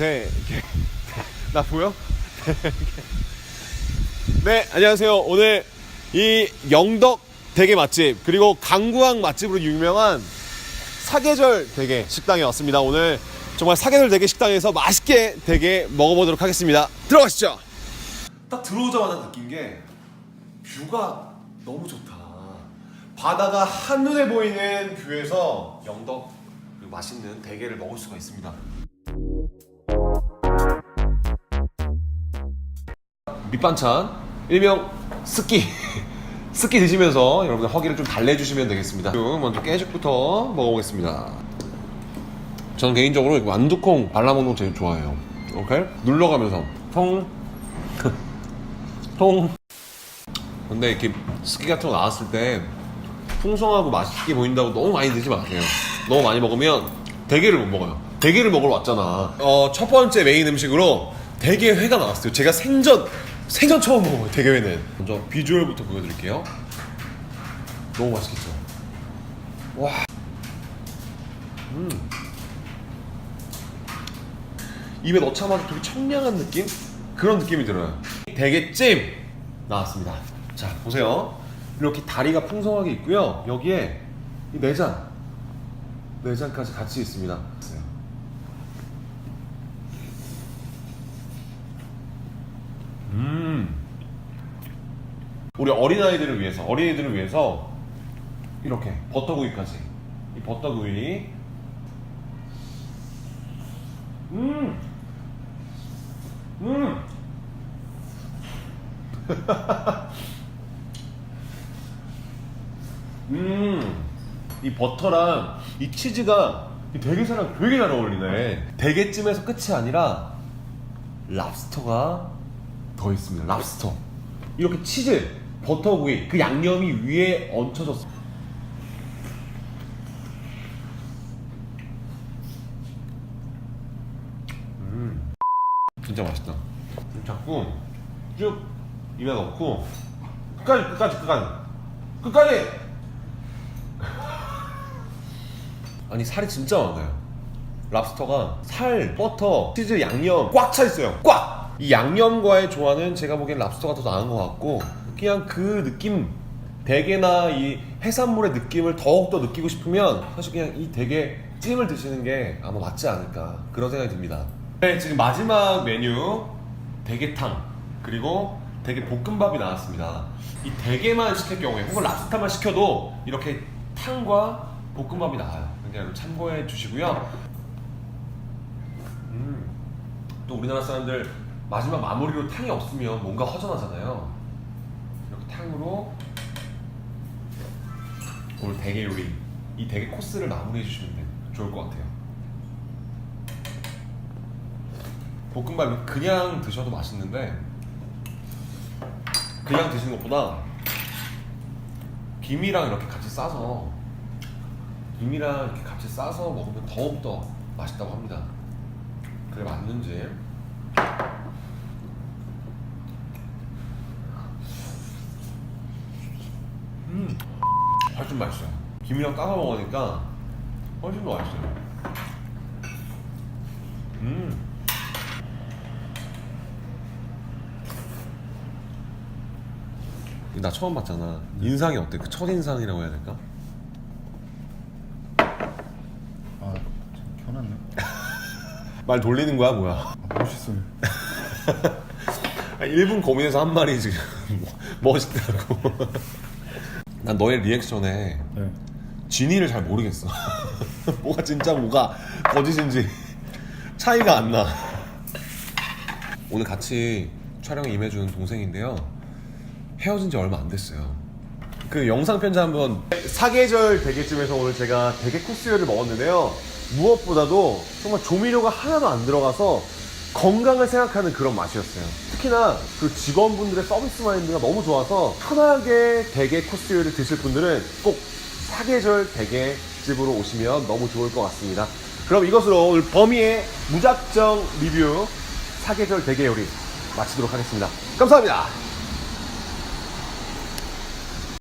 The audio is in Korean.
대, 게, 나 보여? 네, 안녕하세요. 오늘 이 영덕 대게 맛집, 그리고 강구항 맛집으로 유명한 사계절 대게 식당에 왔습니다. 오늘 정말 사계절 대게 식당에서 맛있게 대게 먹어보도록 하겠습니다. 들어가시죠. 딱 들어오자마자 느낀 게 뷰가 너무 좋다. 바다가 한눈에 보이는 뷰에서 영덕 그 맛있는 대게를 먹을 수가 있습니다. 밑반찬 일명 스키 스키 드시면서 여러분들 허기를 좀 달래주시면 되겠습니다. 먼저 깨죽부터 먹어보겠습니다. 저는 개인적으로 완두콩 발라먹는 거 제일 좋아해요. 오케이? 눌러가면서 통, 통. 근데 이렇게 스키 같은 거 나왔을 때 풍성하고 맛있게 보인다고 너무 많이 드지 마세요. 너무 많이 먹으면 대게를 못 먹어요. 대게를 먹으러 왔잖아. 어, 첫 번째 메인 음식으로 대게 회가 나왔어요. 제가 생전 생전 처음 먹어요. 대게회는. 먼저 비주얼부터 보여드릴게요. 너무 맛있겠죠. 와. 음. 입에 넣자마자 되게 청량한 느낌? 그런 느낌이 들어요. 대게찜 나왔습니다. 자, 보세요. 이렇게 다리가 풍성하게 있고요. 여기에 이 내장, 내장까지 같이 있습니다. 음. 우리 어린아이들을 위해서, 어린이들을 위해서 이렇게 버터구이까지. 이 버터구이. 음. 음. 음. 이 버터랑 이 치즈가 이 대게살랑 되게 잘 어울리네. 대게찜에서 끝이 아니라 랍스터가 더 있습니다. 랍스터. 이렇게 치즈, 버터구이, 그 양념이 위에 얹혀졌어. 음. 진짜 맛있다. 자꾸 쭉 입에 넣고 끝까지 끝까지 끝까지 끝까지 아니 살이 진짜 많아요 랍스터가 살, 버터, 치즈, 양념 꽉 차 있어요 꽉! 이 양념과의 조화는 제가 보기엔 랍스터가 더 나은 것 같고 그냥 그 느낌 대게나 이 해산물의 느낌을 더욱더 느끼고 싶으면 사실 그냥 이 대게 찜을 드시는 게 아마 맞지 않을까 그런 생각이 듭니다 네 지금 마지막 메뉴 대게탕 그리고 대게 볶음밥이 나왔습니다. 이 대게만 시킬 경우에 혹은 랍스타만 시켜도 이렇게 탕과 볶음밥이 나와요. 여러분 참고해 주시고요. 음, 또 우리나라 사람들 마지막 마무리로 탕이 없으면 뭔가 허전하잖아요. 탕으로 오늘 대게 요리 이 대게 코스를 마무리해 주시면 좋을 것 같아요. 볶음밥이 그냥 드셔도 맛있는데 그냥 드시는 것보다 김이랑 이렇게 같이 싸서 김이랑 이렇게 같이 싸서 먹으면 더욱더 맛있다고 합니다. 그래 맞는지 훨씬 맛있어요. 김이랑 따서 먹으니까 훨씬 더 맛있어요. 음. 나 처음 봤잖아. 인상이 어때? 그 첫인상이라고 해야 될까? 아, 참 켜놨네. 말 돌리는 거야, 뭐야? 아, 멋있어요. 1분 고민해서 한 말이 지금 멋있다고. 난 너의 리액션에 네. 진위를 잘 모르겠어. 뭐가 진짜 뭐가 거짓인지 차이가 안 나. 오늘 같이 촬영에 임해준 동생인데요. 헤어진 지 얼마 안 됐어요. 그 영상 편지 한번 사계절 대게집에서 오늘 제가 대게 코스요를 먹었는데요. 무엇보다도 정말 조미료가 하나도 안 들어가서 건강을 생각하는 그런 맛이었어요. 특히나 그 직원분들의 서비스 마인드가 너무 좋아서 편하게 대게 코스요를 드실 분들은 꼭 사계절 대게 집으로 오시면 너무 좋을 것 같습니다. 그럼 이것으로 오늘 범위의 무작정 리뷰 사계절 대게 요리 마치도록 하겠습니다. 감사합니다.